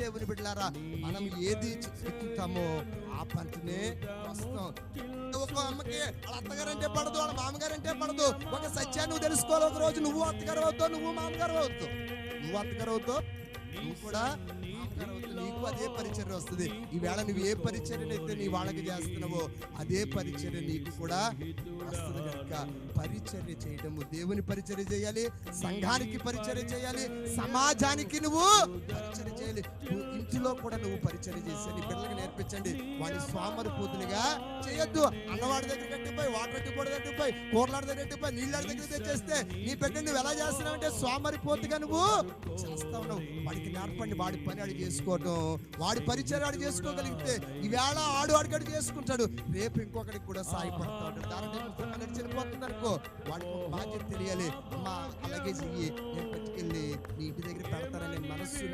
దేవుని బిడ్డలారా మనం ఏది ఎక్కుతామో ఆ పంటనే వస్తాం. ఒక అమ్మకి వాళ్ళ అత్తగారంటే పడదు వాళ్ళ మామగారంటే పడదు. ఒక సత్యాన్ని నువ్వు తెలుసుకోవాలి. ఒక రోజు నువ్వు అత్తగారు అవుతావు నువ్వు మామగారు అవుతావు. నువ్వు అత్తగారు అవుతావు నువ్వు కూడా నీకు అదే పరిచర్య వస్తుంది. ఈవేళ నువ్వు ఏ పరిచర్యనైతే నీ వాళ్ళకి చేస్తున్నావో అదే పరిచర్య నీకు కూడా వస్తుంది కనుక పరిచర్య చేయడము దేవుని పరిచర్య చేయాలి సంఘానికి పరిచర్య చేయాలి సమాజానికి నువ్వు పరిచర్య చేయాలి. నువ్వు ఇంటిలో కూడా నువ్వు పరిచర్య చేసి నీ పిల్లలకి నేర్పించండి వాడిని చేయొద్దు. అన్నవాడి దగ్గర కట్టిపోయి వాటర్ కట్టిపోయి కట్టిపోయి కూరలాడి దగ్గర కట్టిపోయి నీళ్ళ దగ్గర తెచ్చేస్తే నీ బిడ్డ నువ్వు ఎలా చేస్తున్నావు అంటే స్వామరిపోతుగా నువ్వు చేస్తా ఉన్నావు. వాడికి నేర్పండి వాడి పని అడిగి చేసుకోవటం. వాడి పరిచయం అడిగి చేసుకోగలిగితే ఈవేళ ఆడు అడిగడు చేసుకుంటాడు. రేపు ఇంకొకరికి కూడా సాయపడతాడు దాని చనిపోతుంది అనుకో. వాడికి బాధ్యత తెలియాలి. అమ్మా అలాగే చెయ్యి. నేను పట్టుకెళ్ళి నీ ఇంటి దగ్గర పెడతాననే మనస్సు